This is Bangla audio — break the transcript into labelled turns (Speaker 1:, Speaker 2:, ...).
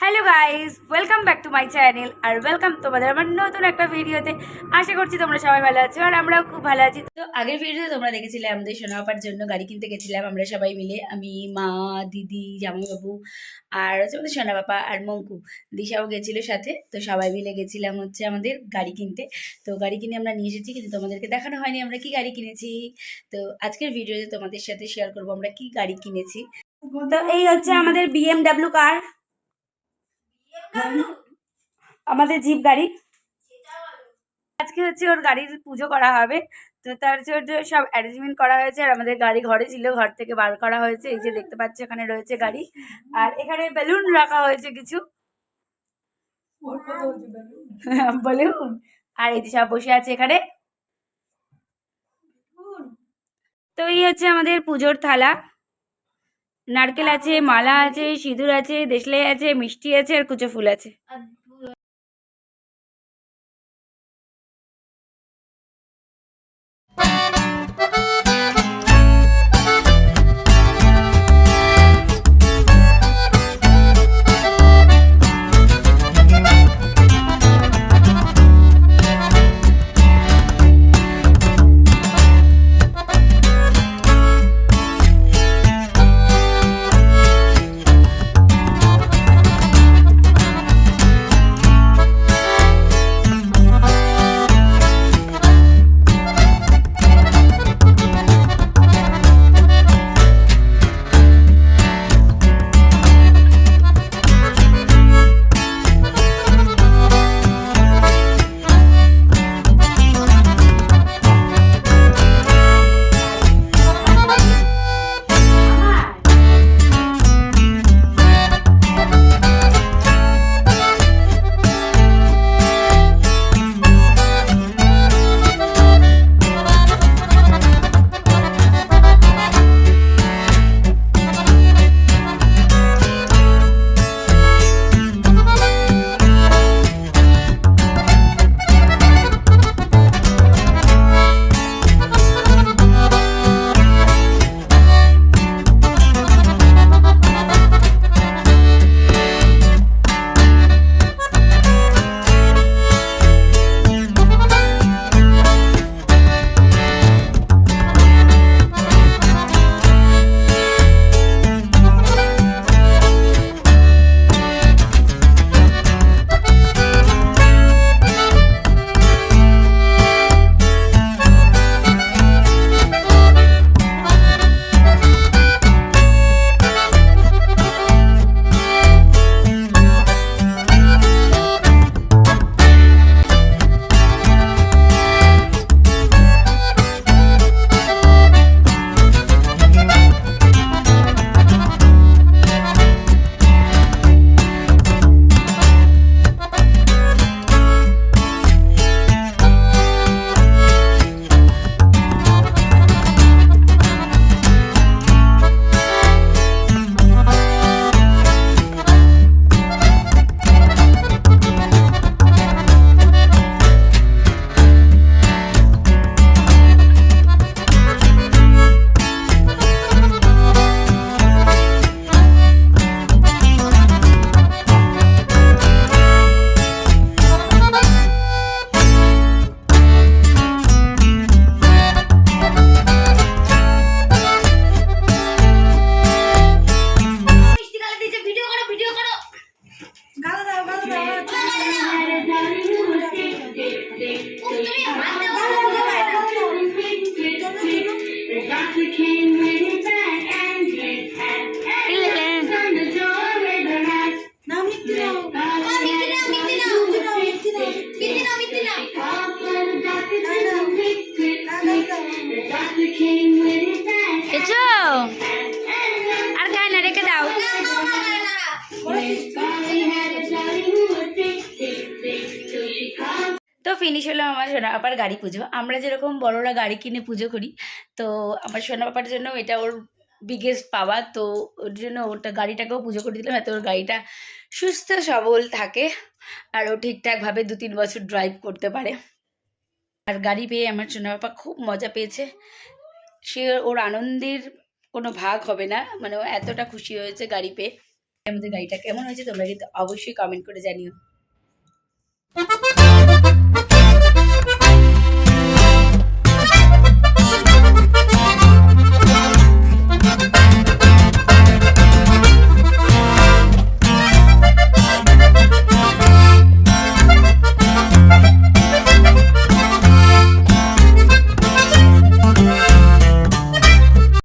Speaker 1: Hello guys welcome back to my channel R welcome তোমাদের আমার নতুন একটা ভিডিওতে। আশা করছি তোমরা সবাই ভালো আছো আর আমরাও খুব ভালো আছি। তো আগের ভিডিওতে তোমরা দেখেছিলে আমাদের সোনাপার জন্য গাড়ি কিনতে গেছিলাম। আমরা সবাই মিলে, আমি, মা, দিদি, জামাইবাবু আর হচ্ছে আমাদের সোনা বাবা আর মঙ্কু। দিশাও গেছিল সাথে। তো সবাই মিলে গেছিলাম হচ্ছে আমাদের গাড়ি কিনতে। তো গাড়ি কিনে আমরা নিয়ে এসেছি, কিন্তু তোমাদেরকে দেখানো হয়নি আমরা কি গাড়ি কিনেছি। তো আজকের ভিডিওতে তোমাদের সাথে শেয়ার করব আমরা কি গাড়ি কিনেছি। তো এই হচ্ছে আমাদের বিএমডাব্লিউ কার আমাদের জিপ গাড়ি। আজকে হচ্ছে ওর গাড়ির পুজো করা হবে। তো তার জন্য সব অ্যারেঞ্জমেন্ট করা হয়েছে, আর আমাদের গাড়ি ঘরে ছিল, ঘর থেকে বার করা হয়েছে। এই যে দেখতে পাচ্ছি, এখানে রয়েছে গাড়ি। আর এখানে বেলুন রাখা হয়েছে কিছু। বেলুন। আর এই সব বসে আছে এখানে। তো এই হচ্ছে আমাদের পুজোর থালা। নারকেল আছে মালা আছে সিঁদুর আছে দেশলাই আছে মিষ্টি আছে আর কুচো ফুল আছে। ফিনিশ হলো আমার সোনা বাবার গাড়ি পুজো। আমরা যেরকম বড়রা গাড়ি কিনে পুজো করি, তো আমার সোনা বাবার জন্য এটা ওর বিগেস্ট পাওয়া। তো ওর জন্য ওটা গাড়িটাকেও পুজো করে দিলাম যাতে ওর গাড়িটা সুস্থ, সবল থাকে আর ও ঠিকঠাকভাবে দু তিন বছর ড্রাইভ করতে পারে। আর গাড়ি পেয়ে আমার সোনা বাবা খুব মজা পেয়েছে। সে ওর আনন্দের কোনো ভাগ হবে না মানে ও এতটা খুশি হয়েছে গাড়ি পেয়ে। আমাদের গাড়িটা কেমন হয়েছে তোমরা কিন্তু অবশ্যই কমেন্ট করে জানিও।